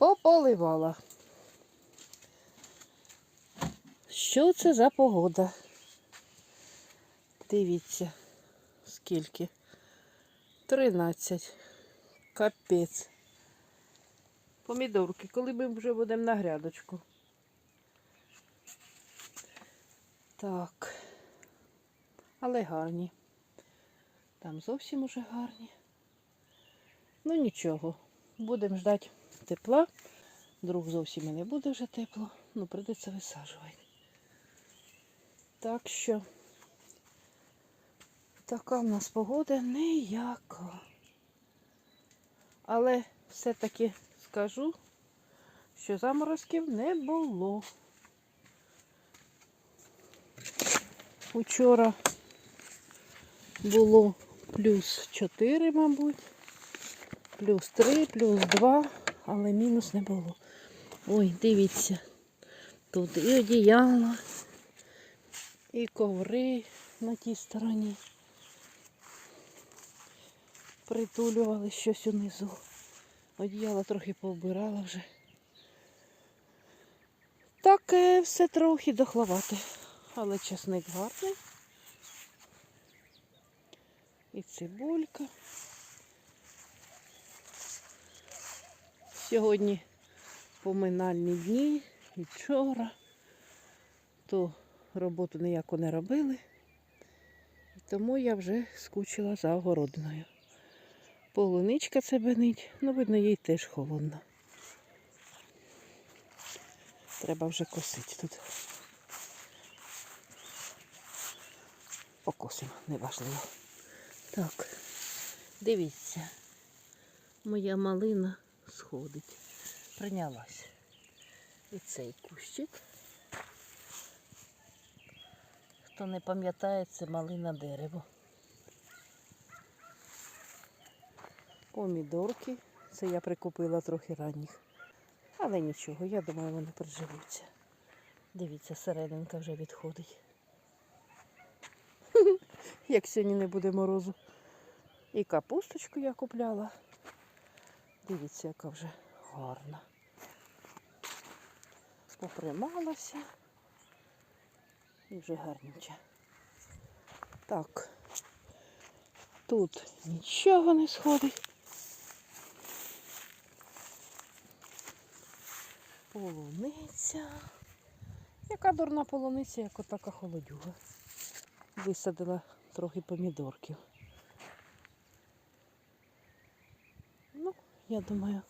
Пополивала. Що це за погода? Дивіться, скільки. 13. Капець. Помідорки, коли ми вже будемо на грядочку. Так. Але гарні. Там зовсім уже гарні. Ну нічого. Будемо ждати тепла. Друг зовсім і не буде вже тепло. Ну, прийдеться висаджувати. Так що така в нас погода ніяка. Але все-таки скажу, що заморозків не було. Учора було плюс 4, мабуть, плюс 3, плюс 2, але мінус не було. Ой, дивіться, тут і одіяло, і коври на тій стороні. Притулювали щось унизу. Одіяло трохи повбирала вже. Так е, все трохи дохловати. Але часник гарний. І цибулька. Сьогодні поминальні дні і вчора. То роботу ніяку не робили. Тому я вже скучила за огородиною. Полуничка цебенить, ну видно, їй теж холодно. Треба вже косити тут. Покосимо, неважливо. Так, дивіться, моя малина сходить. Прийнялась. І цей кущик. Хто не пам'ятає, це малина дерево. Помідорки. Це я прикупила трохи ранніх. Але нічого, я думаю, вони приживуться. Дивіться, серединка вже відходить. Як сьогодні не буде морозу. І капусточку я купляла. Дивіться, яка вже гарна. Попрималася. І вже гарнюча. Так. Тут нічого не сходить. Полуниця. Яка дурна полуниця, як отака холодюга. Висадила трохи помідорків. Ну, я думаю,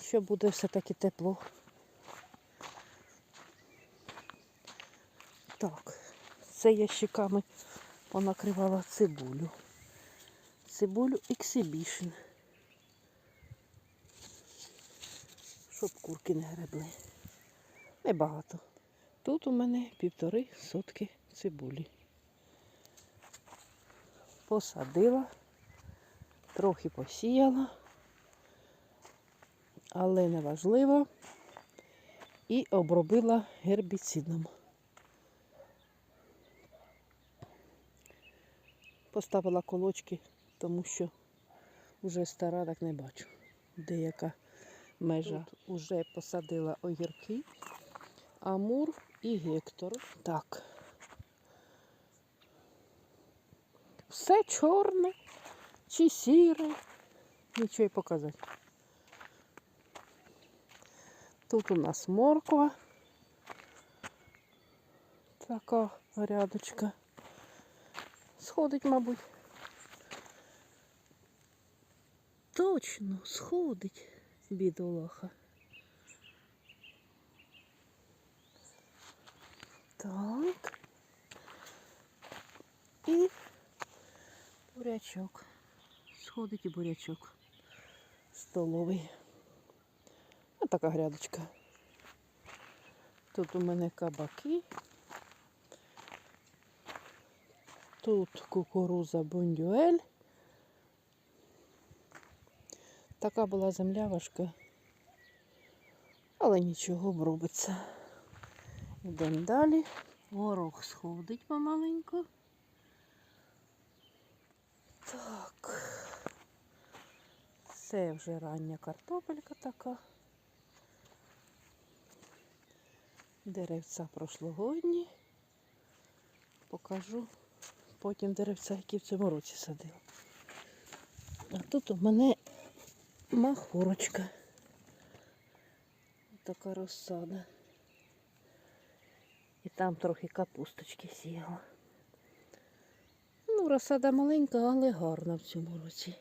що буде все-таки тепло. Так, це ящиками понакривала цибулю. Цибулю Exhibition. Щоб курки не гребли. Небагато. Тут у мене півтори сотки цибулі. Посадила, трохи посіяла, але неважливо. І обробила гербіцидом. Поставила колочки, тому що вже стара, так не бачу. Деяка межа. Тут вже посадила огірки, амур і гектор. Так. Все чорне чи сіре. Нічого й показати. Тут у нас морква. Така грядочка. Сходить, мабуть. Точно, сходить, бідолаха. Так. І бурячок. Сходить і бурячок. Столовий. Така грядочка. Тут у мене кабаки. Тут кукуруза бондюель. Така була земля важка. Але нічого обробиться. Йдемо далі. Горох сходить помаленьку. Так. Це вже рання картопелька така. Деревця прошлогодні. Покажу потім деревця, які в цьому році садила. А тут у мене махорочка. Така розсада. І там трохи капусточки сіяла. Ну, розсада маленька, але гарна в цьому році.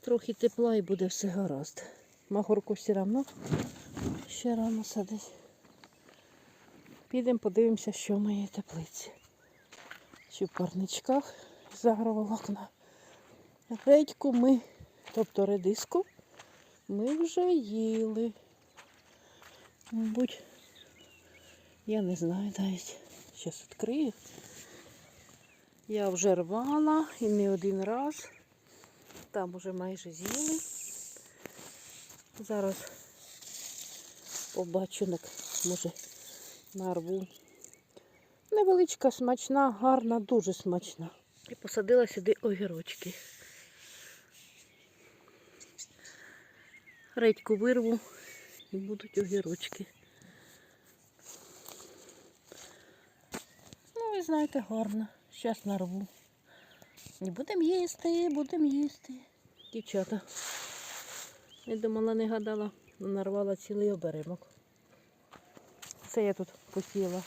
Трохи тепла і буде все гаразд. Махорку все одно ще рано садить. Підемо подивимося, що в моїй теплиці. Чи в парничках з агроволокна. Редьку ми, тобто редиску, ми вже їли. Мабуть, я не знаю навіть. Зараз відкрию. Я вже рвала і не один раз. Там уже майже з'їли. Зараз побачу, може, нарву. Невеличка, смачна, гарна, дуже смачна. І посадила сюди огірочки. Редьку вирву і будуть огірочки. Ну, ви знаєте, гарно. Зараз нарву. І будемо їсти, будемо їсти. Дівчата. Я думала, не гадала, нарвала цілий оберемок. Це я тут посіяла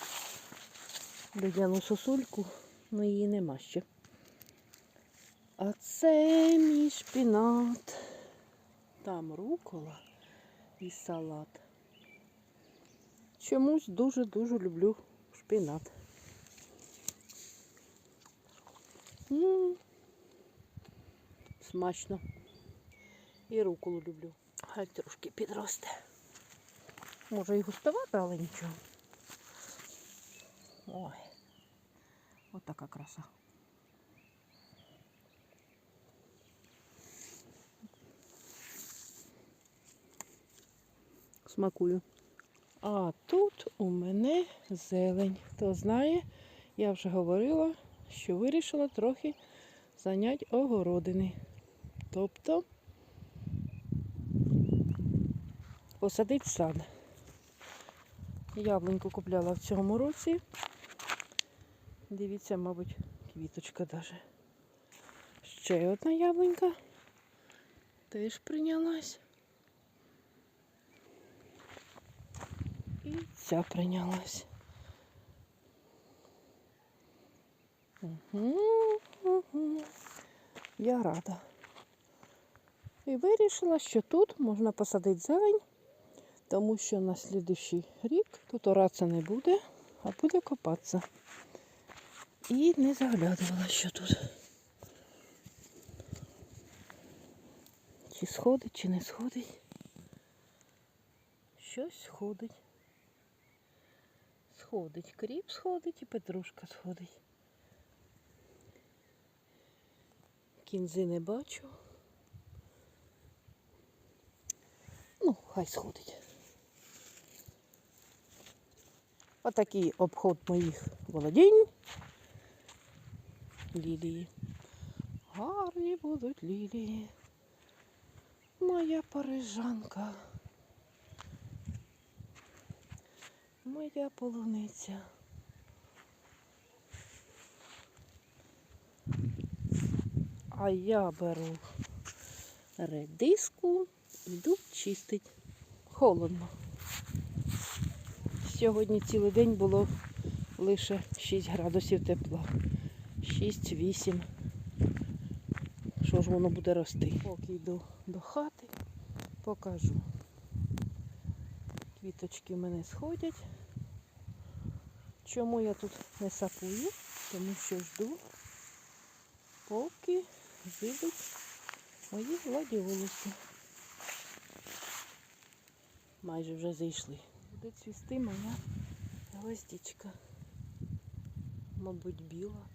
людяну сосульку, але її нема ще. А це мій шпінат. Там рукола і салат. Чомусь дуже-дуже люблю шпінат. М, Смачно. І руколу люблю. Хай трошки підросте. Може і густовато, але нічого. Ой. От така краса. Смакую. А тут у мене зелень. Хто знає, я вже говорила, що вирішила трохи зайняти огородини. Тобто посадити сад. Яблуньку купляла в цьому році. Дивіться, мабуть, квіточка даже. Ще одна яблунька. Теж прийнялась. І ця прийнялась. Угу. Я рада. І вирішила, що тут можна посадити зелень, тому що на слідущий рік тут оратися не буде, а буде копатися. І не заглядувала, що тут. Чи сходить, чи не сходить. Щось сходить. Сходить. Кріп сходить і петрушка сходить. Кінзи не бачу. Ну, хай сходить. Отакий обход моїх володінь. Лілії. Гарні будуть лілії. Моя парижанка. Моя полуниця. А я беру редиску, йду чистить. Холодно. Сьогодні цілий день було лише 6 градусів тепла. 6-8. Що ж воно буде рости? Поки йду до хати, покажу. Квіточки в мене сходять. Чому я тут не сапую? Тому що жду, поки зійдуть мої гладіолуси. Майже вже зійшли. Буде цвісти моя гвоздичка. Мабуть, біла.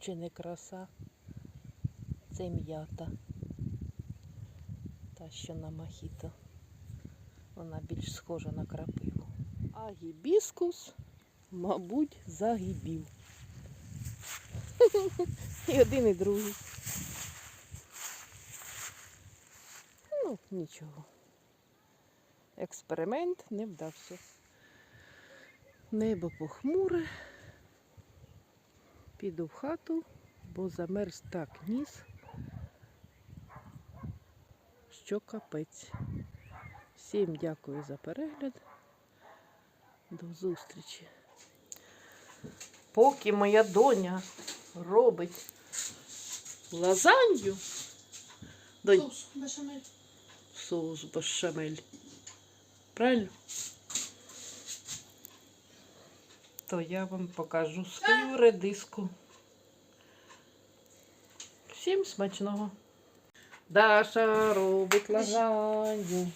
Чи не краса? Це м'ята. Та, що на мохіто. Вона більш схожа на крапиву. А гібіскус, мабуть, загибів. І один, і другий. Ну, нічого. Експеримент не вдався. Небо похмуре. Піду в хату, бо замерз так ніс, що капець. Всім дякую за перегляд. До зустрічі. Поки моя доня робить лазанью, донь, Соус, бешамель. соус бешамель. Правильно? То я вам покажу свою редиску. Всім смачного. Даша робить лазанью.